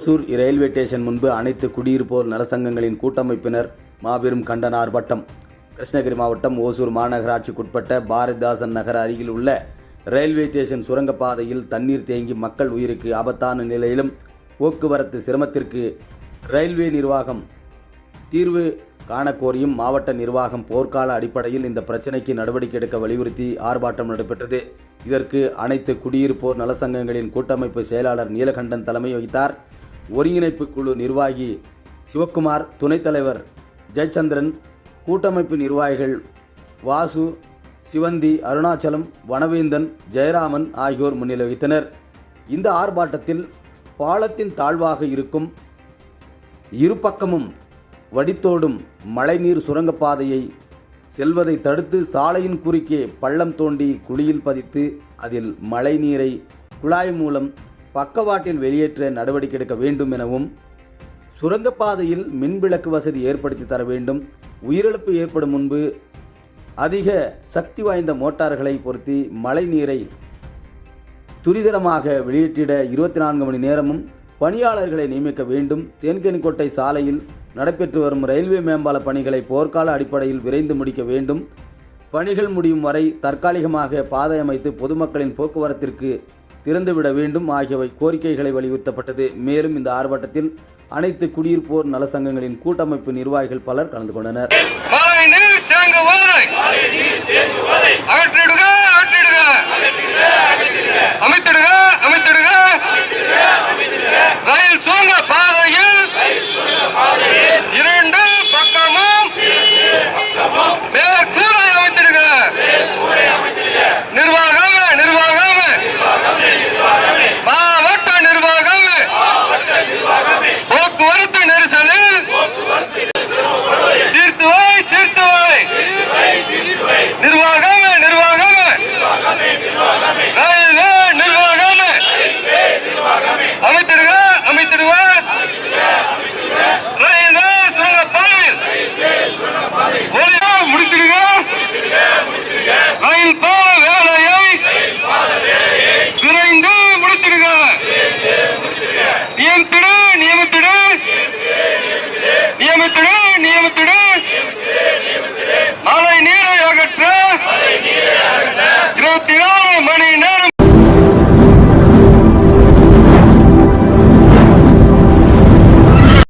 Hosur railway station முன்பு அனைத்து குடியிருப்போர் நலசங்கங்களின் கூட்டமைப்பினர் மாபெரும் கண்டன ஆர்ப்பாட்டம். கிருஷ்ணகிரி மாவட்டம் ஓசூர் மாநகராட்சிக்குட்பட்ட பாரதிதாசன் நகர் அருகில் உள்ள ரயில்வே ஸ்டேஷன் சுரங்கப்பாதையில் தண்ணீர் தேங்கி மக்கள் உயிருக்கு ஆபத்தான நிலையிலும் போக்குவரத்து சிரமத்திற்கு ரயில்வே நிர்வாகம் தீர்வு காணக்கோரியும் மாவட்ட நிர்வாகம் போர்க்கால அடிப்படையில் இந்த பிரச்சினைக்கு நடவடிக்கை எடுக்க வலியுறுத்தி ஆர்ப்பாட்டம் நடைபெற்றது. இதற்கு அனைத்து குடியிருப்போர் நலசங்கங்களின் கூட்டமைப்பு செயலாளர் நீலகண்டன் தலைமை வகித்தார். ஒருங்கிணைப்பு குழு நிர்வாகி சிவக்குமார் துணைத் தலைவர் ஜெயச்சந்திரன் கூட்டமைப்பு நிர்வாகிகள் வாசு சிவந்தி அருணாச்சலம் வனவேந்தன் ஜெயராமன் ஆகியோர் முன்னிலை வகித்தனர் இந்த ஆர்ப்பாட்டத்தில் பாலத்தின் தாழ்வாக இருக்கும் இருபக்கமும் வடித்தோடும் மழைநீர் சுரங்கப்பாதையை செல்வதை தடுத்து சாலையின் குறுக்கே பள்ளம் தோண்டி குழியில் பதித்து அதில் மழைநீரை குழாய் மூலம் பக்கவாட்டில் வெளியேற்ற நடவடிக்கை எடுக்க வேண்டும் எனவும் சுரங்கப்பாதையில் மின்விளக்கு வசதி ஏற்படுத்தி தர வேண்டும். உயிரிழப்பு ஏற்படும் முன்பு அதிக சக்தி வாய்ந்த மோட்டார்களை பொருத்தி மழை நீரை துரிதமாக வெளியேற்றிட இருபத்தி நான்கு மணி நேரமும் பணியாளர்களை நியமிக்க வேண்டும். தேன்கனிக்கோட்டை சாலையில் நடைபெற்று வரும் ரயில்வே மேம்பால பணிகளை போர்க்கால அடிப்படையில் விரைந்து முடிக்க வேண்டும். பணிகள் முடியும் வரை தற்காலிகமாக பாதை அமைத்து பொதுமக்களின் போக்குவரத்திற்கு திறந்துவிட வேண்டும் ஆகியவை கோரிக்கைகளை வலியுறுத்தப்பட்டது. மேலும் இந்த ஆர்ப்பாட்டத்தில் அனைத்து குடியிருப்போர் நலசங்கங்களின் கூட்டமைப்பு நிர்வாகிகள் பலர் கலந்து கொண்டனர். அகற்றிடுக அகற்றிடுக.